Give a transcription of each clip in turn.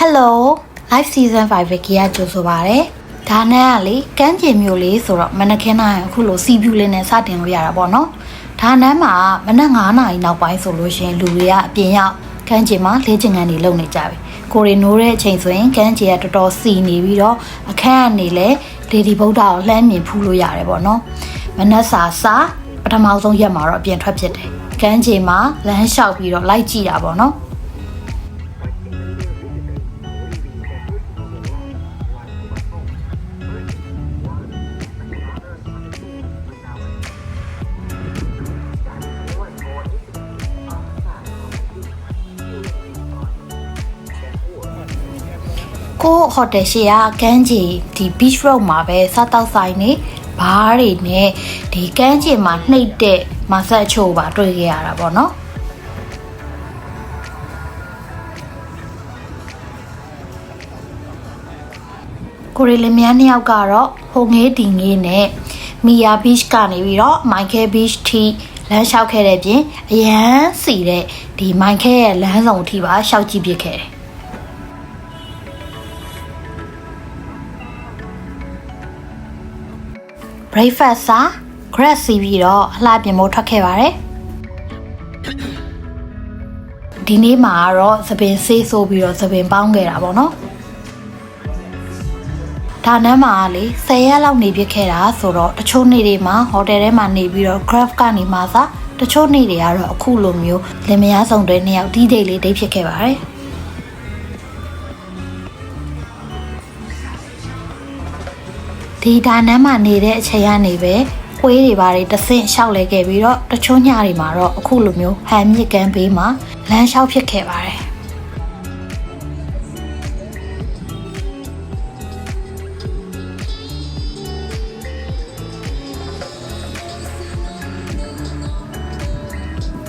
Hello Live Season 5 Vicky ကကြိုဆိုပါရယ်ဒါနဲ့ကလေကမ်းခြေမျိုးလေးဆိုတော့မနက်ခင်းတိုင်းအခုလိုစီဖြူလေးနဲ့စတင်လို့ရတာပေါ့နော်ဒါနန်းမှာမနက်9နာရီနောက်ပိုင်းဆိုလို့ရှရင်လူတွေကအပြင်ရောက်ကမ်းခြေမှာလေ့ကျင့်ခန်းတွေလုပ်နေကြပြီကိုရီနိုးတဲ့အချိန်ဆိုရင်ကမ်းခြေကတော်တော်စီနေပြီးတော့အခန်းကနေလဲလေဒီဗုဒ္ဓကိုလှမ်းမြင်ဖူးလို့ရတယ်ပေါ့နော်မနက်စာစာပထမဆုံးရက်မှာတော့အပြင်ထွက်ဖြစ်တယ်ကမ်းခြေမှာလမ်းလျှောက်ပြီးတော့လိုက်ကြည့်တာပေါ့နော် ကိုဟိုတယ်ရှိကကမ်းခြေဒီ beach road မှာပဲစားတောက်ဆိုင်နေဘားတွေနဲ့ဒီကမ်းခြေမှာနှိပ်တဲ့မဆက်အချို့ပါတွေ့ခဲ့ရတာပေါ့နော်ကိုရီလင်မြန်းနှစ်ယောက်ကတော့ဟိုငေးတီငေးနဲ့မီယာ beach ကနေပြီးတော့ Michael beach ထိလမ်းလျှောက်ခဲ့တဲ့ပြင်အရန်စီတဲ့ဒီ Michael ရဲ့လမ်းဆောင်အထိပါရှောက်ကြည့်ပြခဲ့တယ် breakfast စာ grad စီးပြီးတော့အလှပြင်ဖို့ထွက်ခဲ့ပါတယ်ဒီနေ့မှာကတော့သပင်ဆေးဆိုးပြီးတော့သပင်ပေါင်းခဲ့တာပေါ့နော်ဒါနမ်းမှာလေ10ရက်လောက်နေပြစ်ခဲ့တာဆိုတော့တချို့နေ့တွေမှာဟိုတယ်ထဲမှာနေပြီးတော့ graph ကနေမှစာတချို့နေ့တွေကတော့အခုလိုမျိုးလင်မယားဆောင်တွေနှစ်ယောက်ဒီဒေးလေးဒိတ်ဖြစ်ခဲ့ပါတယ် ဒီဒါနမ်းမှာနေတဲ့အချိန်ကနေပဲခွေးတွေဘာတွေတဆင့်လျှောက်လဲခဲ့ပြီးတော့တချို့ညတွေမှာတော့အခုလိုမျိုးဟန်မြစ်ကမ်းဘေးမှာလမ်းလျှောက်ဖြစ်ခဲ့ပါတယ်။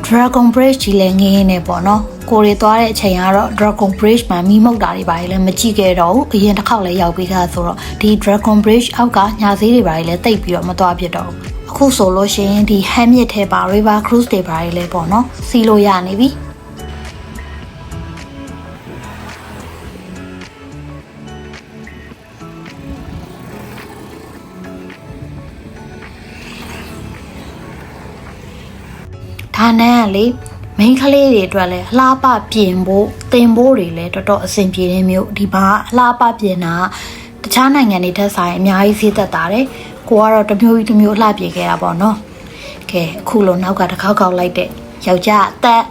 Dragon Bridge ကြီးလည်းငင်းနေပေါ့နော် ကိုရီသွားတဲ့အချိန်ကတော့ Dragon Bridge မှာမီးမုတ်တာတွေပါလည်းမကြည့်ခဲ့တော့ဘူးအရင်တစ်ခေါက်လည်းရောက်ပြီးသားဆိုတော့ဒီ Dragon Bridge အောက်ကညာစည်းတွေပါလည်းတိတ်ပြီးတော့မသွားဖြစ်တော့ဘူးအခုဆိုလို့ရှိရင်ဒီဟမ်းမြစ်ထဲပါ River Cruise တွေပါလည်းပေါ့နော်စီးလို့ရနေပြီဒါနဲ့ကလေ မိန်းကလေးတွေအတွက်လည်းအလားပပြင်ဖို့တင်ဖို့တွေလည်းတော်တော်အဆင်ပြေနေမျိုးဒီမှာအလားပပြင်တာတခြားနိုင်ငံတွေထက်ဆိုင်အများကြီးဈေးသက်တာတယ်ကိုကတော့တစ်မျိုးကြီးတစ်မျိုးအလှပြင်ခဲ့တာပေါ့နော်ကဲအခုလိုနောက်ကတစ်ခေါက်ခေါက်လိုက်တဲ့ယောက်ျားအသက်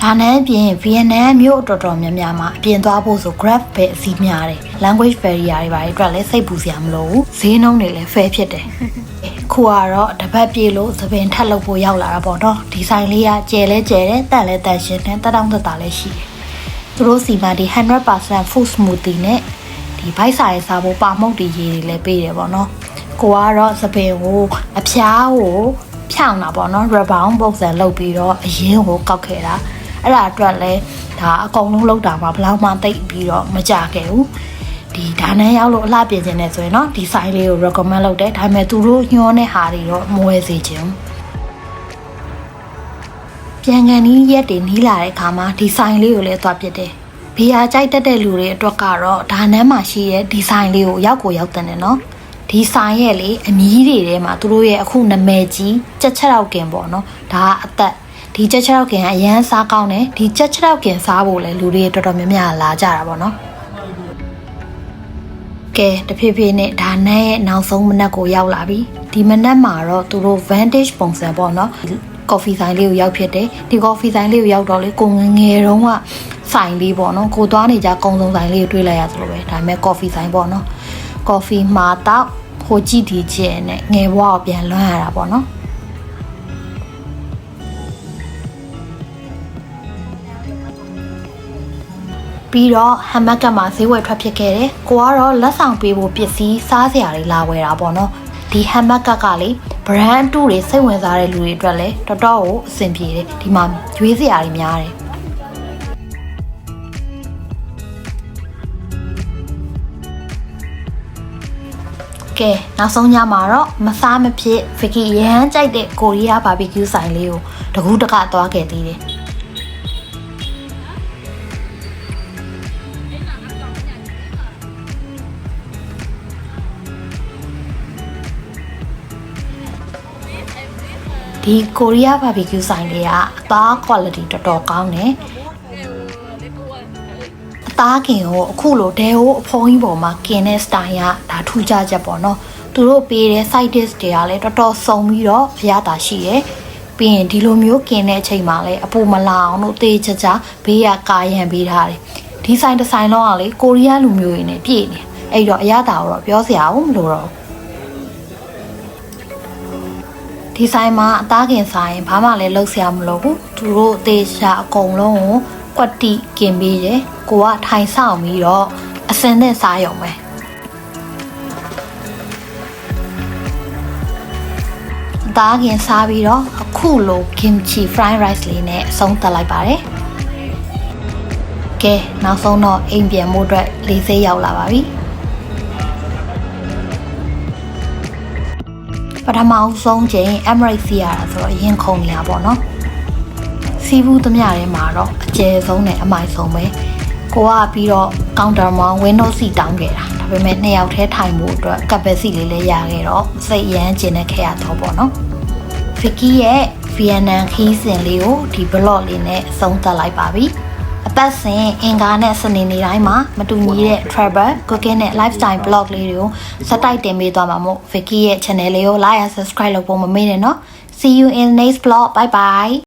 ဒါနဲ့အပြင် VNN မြို့တော်တော်များများမှာအပြင်သွားဖို့ဆို Grab ပဲအစီများတယ် language barrier တွေပါတွေအတွက်လည်းစိတ်ပူစရာမလိုဘူးဈေးနှုန်းတွေလည်း fair ဖြစ်တယ် ခုကတော့တပတ်ပြေလို့သပင်ထက်လုပ်ဖို့ရောက်လာတာပေါ့နော်ဒီဆိုင်လေးကကျယ်လဲကျယ်တယ်တက်လဲတက်ရှင်းတယ်တက်တောင့်တက်တာလည်းရှိတယ်သူတို့စီမှာဒီ100% food smoothie နဲ့ဒီဘိုက်စာရေးစားဖို့ပါမုတ်တီရေတွေလည်းပေးတယ်ပေါ့နော်ကိုကတော့သပင်ကိုအဖျားကိုဖြောင်းတာပေါ့နော် rubber ပုံစံလုပ်ပြီးတော့အရင်ကိုကောက်ခဲ့တာအဲ့ဒါအတွက်လဲဒါအကုန်လုံးလောက်တာမှာဘယ်လောက်မှတိတ်ပြီးတော့မကြခဲ့ဘူး ဒီဒါနန်းရောက်လို့အလှပြင်ခြင်းနဲ့ဆိုရင်တော့ဒီဆိုင်လေးကို recommend လုပ်တယ်ဒါပေမဲ့သူတို့ညှောတဲ့ဟာတွေတော့မဝယ်စေချင်ဘူးပြန်ကန်နီးရက်တွေနီးလာတဲ့အခါမှာဒီဆိုင်လေးကိုလည်းသွားပစ်တယ်။ဘီယာကြိုက်တတ်တဲ့လူတွေအတွက်ကတော့ဒါနန်းမှာရှိတဲ့ဒီဆိုင်လေးကိုရောက်ကိုရောက်တင်တယ်နော်။ဒီဆိုင်ရဲ့လေအမီးတွေထဲမှာသူတို့ရဲ့အခုနာမည်ကြီးကြက်ချက်ောက်ကင်ပေါ့နော်။ဒါကအသက်ဒီကြက်ချက်ောက်ကင်ကအရန်စားကောင်းတယ်။ဒီကြက်ချက်ောက်ကင်စားဖို့လေလူတွေတော်တော်များများလာကြတာပေါ့နော်။ ကဲတဖြည်းဖြည်းနဲ့ဒါနဲ့ရဲ့နောက်ဆုံးမနက်ကိုရောက်လာပြီဒီမနက်မှာတော့သူတို့ vantage ပုံစံပေါ့နော်ကော်ဖီဆိုင်လေးကိုရောက်ဖြစ်တယ်ဒီကော်ဖီဆိုင်လေးကိုရောက်တော့လေကိုငယ်ငယ်တုန်းကဆိုင်လေးပေါ့နော်ကိုသွားနေကြကုံစုံဆိုင်လေးကိုတွေ့လိုက်ရသလိုပဲဒါပေမဲ့ကော်ဖီဆိုင်ပေါ့နော်ကော်ဖီမှာတော့ဟိုကြည့်ဒီကျဲနဲ့ငယ်ဘွားကိုပြန်လွှမ်းရတာပေါ့နော် ပြီးတော့ဟမ်မတ်ကမှာဈေးဝယ်ထွက်ဖြစ်ခဲ့တယ်။ကိုကတော့လက်ဆောင်ပေးဖို့ပစ္စည်းစားစရာတွေလာဝယ်တာပေါ့နော်။ဒီဟမ်မတ်ကကလေ brand 2တွေစိတ်ဝင်စားတဲ့လူတွေအတွက်လည်းတော်တော်ကိုအဆင်ပြေတယ်။ဒီမှာရွေးစရာတွေများတယ်။ကဲနောက်ဆုံးညမှာတော့မစားမဖြစ်ဗီကီရဟန်းကြိုက်တဲ့ကိုရီးယားဘာဘီကျူးဆိုင်လေးကိုတကူးတကသွားခဲ့သေးတယ်။ ဒီကိုရီးယား barbecue ဆိုင်တွေကအသား quality တော်တော်ကောင်းတယ်အသားခင်ကိုအခုလိုဒဲဟိုအဖုံးကြီးပေါ်မှာกินတဲ့ style ကဒါထူးခြားချက်ပေါ့နော်သူတို့ပေးတဲ့ side dish တွေကလည်းတော်တော်စုံပြီးတော့အရသာရှိတယ်ပြီးရင်ဒီလိုမျိုးกินတဲ့အချိန်မှာလည်းအပူမလာအောင်လို့တေးချာချာဘေးကကာရန်ပေးထားတယ်ဒီဆိုင်တစ်ဆိုင်လုံးကလေကိုရီးယားလူမျိုးတွေနဲ့ပြည့်နေအဲ့တော့အရသာကိုတော့ပြောစရာဘူးမလိုတော့ဘူး ဒီဆိုင်မှာအသားခင်ဆိုင်ဘာမှလည်းလုပ်ဆရာမလိုဘူးသူတို့အသေးချာအကုန်လုံးကိုကွက်တိกินပေးတယ်ကိုကထိုင်ဆောင်ပြီးတော့အစင်နဲ့စားရုံပဲအသားခင်စားပြီးတော့အခုလို kimchi fried rice လေးနဲ့အဆုံးသတ်လိုက်ပါတယ်ကဲနောက်ဆုံးတော့အိမ်ပြန်ဖို့အတွက်လေးစိတ်ရောက်လာပါပြီ ထမအဆုံးချိန် Emirates စီရတာဆိုတော့ရင်ခုန်နေတာပေါ့နော်စီးဘူးသမျှထဲမှာတော့အကျယ်ဆုံးနဲ့အမိုက်ဆုံးပဲကိုကပြီးတော့ counter မှာ window seat တောင်းခဲ့တာဒါပေမဲ့နှစ်ယောက်တည်းထိုင်မှုအတွက်က capacity လေးလည်းရခဲ့တော့စိတ်ရမ်းကျင်တဲ့ခဲ့ရတော့ပေါ့နော် Vicky ရဲ့ Vietnam ခီးစဉ်လေးကိုဒီ blog လေးနဲ့အဆုံးသတ်လိုက်ပါပြီအ ပတ်စဉ်အင်္ဂါနဲ့စနေနေ့တိုင်းမှာမတူညီတဲ့ travel cooking နဲ့ lifestyle blog လေးတွေကိုစတိုက်တင်ပေးသွားမှာမို့ Vicky ရဲ့ channel လေးကို like and subscribe လုပ်ဖို့မမေ့နဲ့နော် See you in next vlog bye bye